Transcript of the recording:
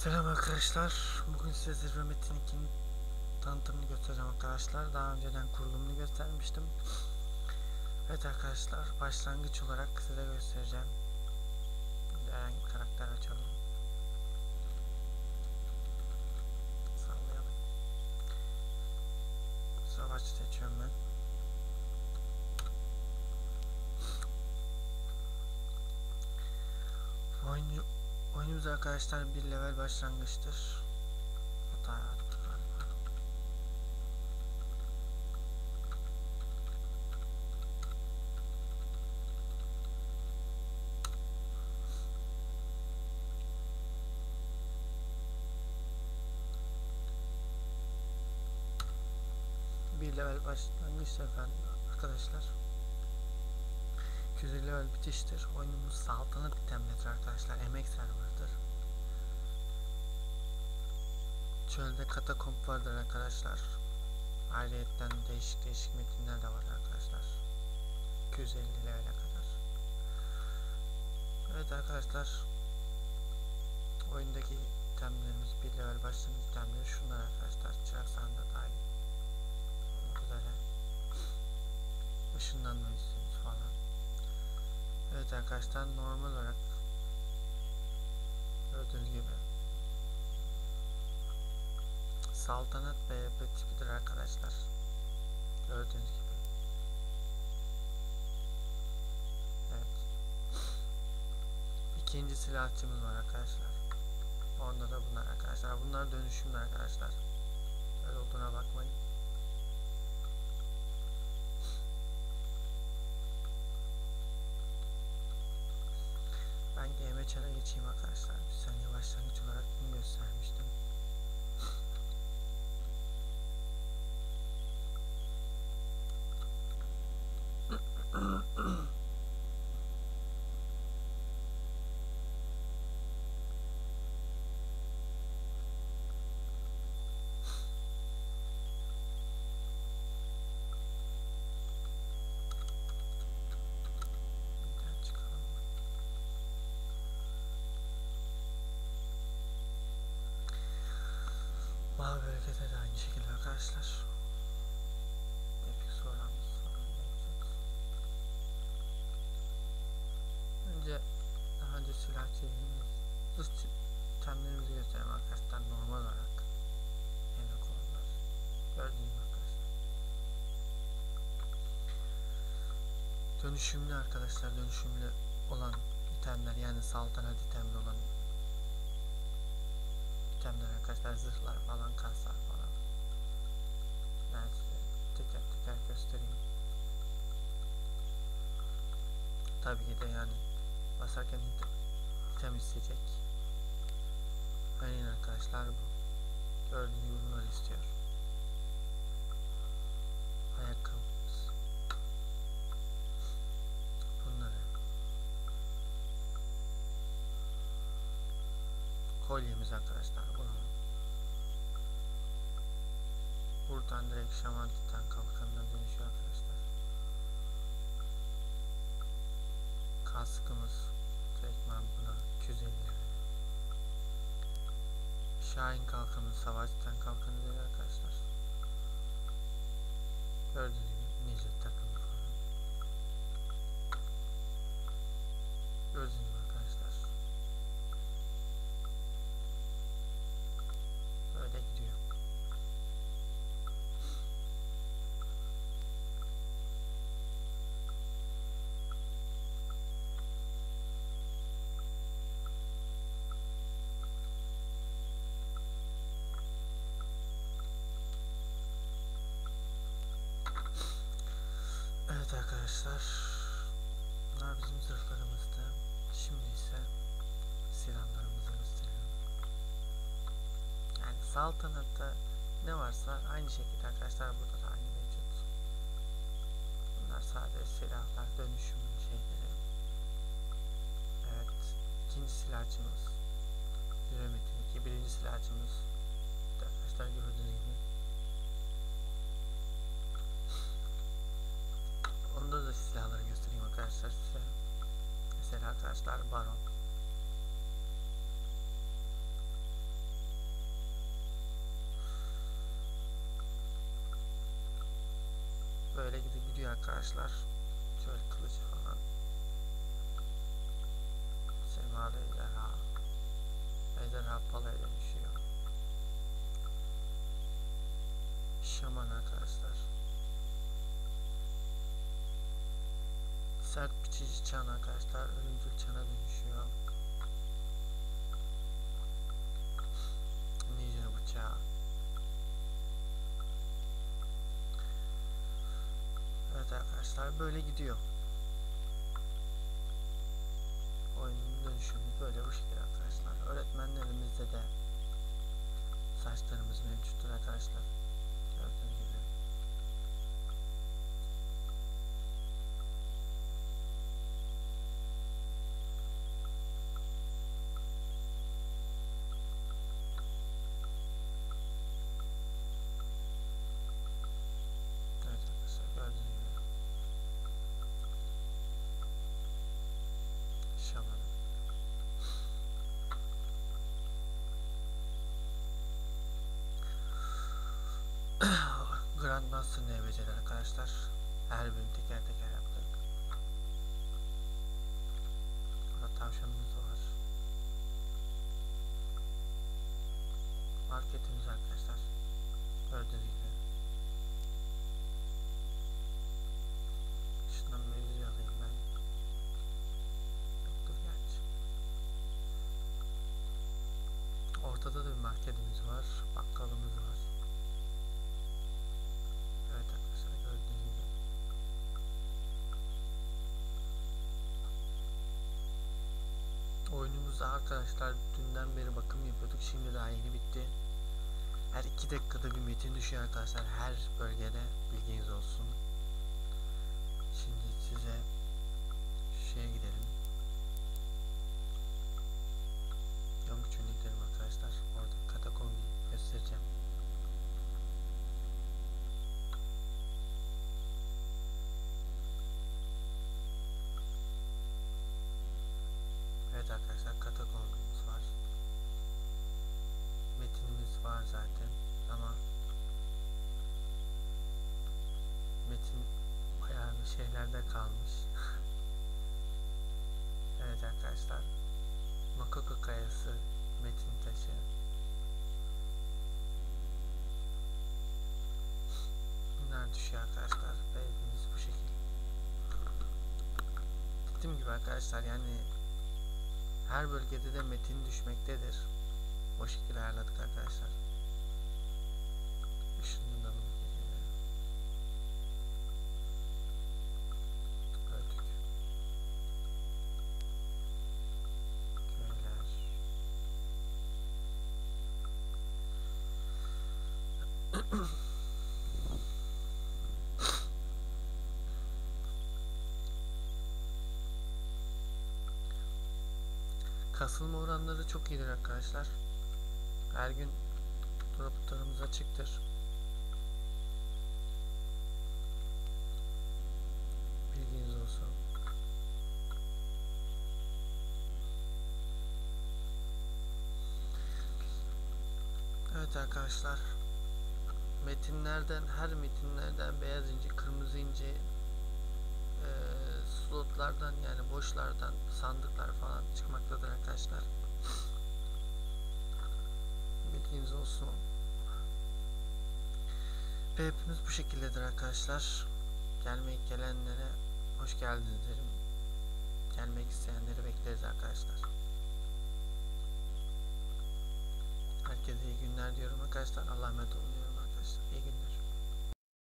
Selam arkadaşlar. Bugün size Zirve Metin 2'nin tanıtımını göstereceğim arkadaşlar. Daha önceden kurulumunu göstermiştim. Evet arkadaşlar başlangıç olarak size göstereceğim. Herhangi bir karakter açalım. Oyunumuz arkadaşlar bir level başlangıçtır. Hata yaptı galiba. Bir level başlangıçtır efendim arkadaşlar. 250 level bitiştir. Oyunumuz saltanat itemlidir arkadaşlar. Emek serverdır. Çölde katakomp vardır arkadaşlar. Ayrıyetten değişik değişik metinler de var arkadaşlar. 250 level'e kadar. Evet arkadaşlar. Oyundaki itemlerimiz bir level başlangıç itemleri şunlar arkadaşlar. Çırak sandığı dahil. Olmak üzere. Işınlanma falan. Evet arkadaşlar normal olarak gördüğünüz gibi saltanat ve tipidir arkadaşlar. Gördüğünüz gibi. Evet. İkinci silahçımız var arkadaşlar. Onda da bunlar arkadaşlar. Bunlar dönüşümlü arkadaşlar. Öyle olduğuna bakmayın Ben GMC'de geçeyim arkadaşlar. Bir saniye başlangıç olarak bunu göstermiştim. Bir çıkalım. Mavi bölgede de aynı şekilde arkadaşlar. Epik soramız falan mevcut. Önce daha önce silah çizdiğimiz zırh temlerimizi göstereyim arkadaşlar normal olarak. Yemek onlar. Gördüğünüz arkadaşlar. Dönüşümlü arkadaşlar dönüşümlü olan itemler yani saltanat itemli olan itemler arkadaşlar zırhlar falan kaslar falan. Ben size teker teker göstereyim. Tabii ki de yani basarken item, item isteyecek aynen arkadaşlar bu. Gördüğünüz gibi bunları istiyor ayakkabımız bunları kolyemiz arkadaşlar bunu buradan direkt şaman titan kalkanına dönüşüyor arkadaşlar. Kaskımız direktman buna 250 lira Şahin kalkanı savaş titan kalkanı arkadaşlar. Gördüğünüz gibi ninja takımı falan gördüğünüz gibi arkadaşlar Böyle gidiyor. Evet arkadaşlar. Bunlar bizim zırhlarımızdı. Şimdi ise silahlarımızı gösterelim. Yani saltanatta ne varsa aynı şekilde arkadaşlar burada da aynı mevcut. Bunlar sadece silahlar, dönüşüm şeyleri. Evet, ikinci silahçımız. İki, birinci silahçımız. Arkadaşlar gördüğünüz gibi. kurban oldu. Böyle gidip gidiyor arkadaşlar. Şöyle kılıcı falan. Semalı ejderha. Ejderha palaya dönüşüyor. Şaman arkadaşlar. Sert biçici çan arkadaşlar. Ölümcül çana dönüşüyor. Ninja bıçağı. Evet arkadaşlar böyle gidiyor. Oyunun dönüşümü böyle bu şekilde arkadaşlar. Öğretmenlerimizde de saçlarımız mevcuttur arkadaşlar. Gördüğünüz gibi. Evet arkadaşlar gördüğünüz gibi. Şaman. Grandmaster NBC'ler arkadaşlar. Her birini teker teker yaptık. Burada tavşanımız var. Marketimiz arkadaşlar. Gördüğünüz gibi. Şundan mevzuyu alayım ben. Dur gerçi. Ortada da bir marketimiz var. Bakkalımız var. Evet arkadaşlar gördüğünüz gibi. Oyunumuzda arkadaşlar dünden beri bakım yapıyorduk. Şimdi daha yeni bitti. Her iki dakikada bir metin düşüyor arkadaşlar. Her bölgede bilginiz olsun. Şimdi size şu şeye gidelim. Yamukçu'na gidelim arkadaşlar. Orada katakombi göstereceğim. Evet arkadaşlar katakombimiz var. Metinimiz var zaten ama metin bayağı bir şeylerde kalmış. evet arkadaşlar. Makoko kayası metin taşı. Bunlar düşüyor arkadaşlar. Evimiz bu şekilde. Dediğim gibi arkadaşlar yani her bölgede de metin düşmektedir. O şekilde ayarladık arkadaşlar. Işınlanalım. Kasılma oranları çok iyidir arkadaşlar. Her gün droplarımız açıktır. Bilginiz olsun. Evet arkadaşlar. Metinlerden her metinlerden beyaz inci, kırmızı inci eee, slotlardan yani boşlardan sandıklar falan çıkmaktadır arkadaşlar. Bilginiz olsun. Hepimiz bu şekildedir arkadaşlar. Gelmek gelenlere hoş geldiniz derim. Gelmek isteyenleri bekleriz arkadaşlar. Herkese iyi günler diyorum arkadaşlar. Allah'a emanet olun diyorum arkadaşlar. İyi günler.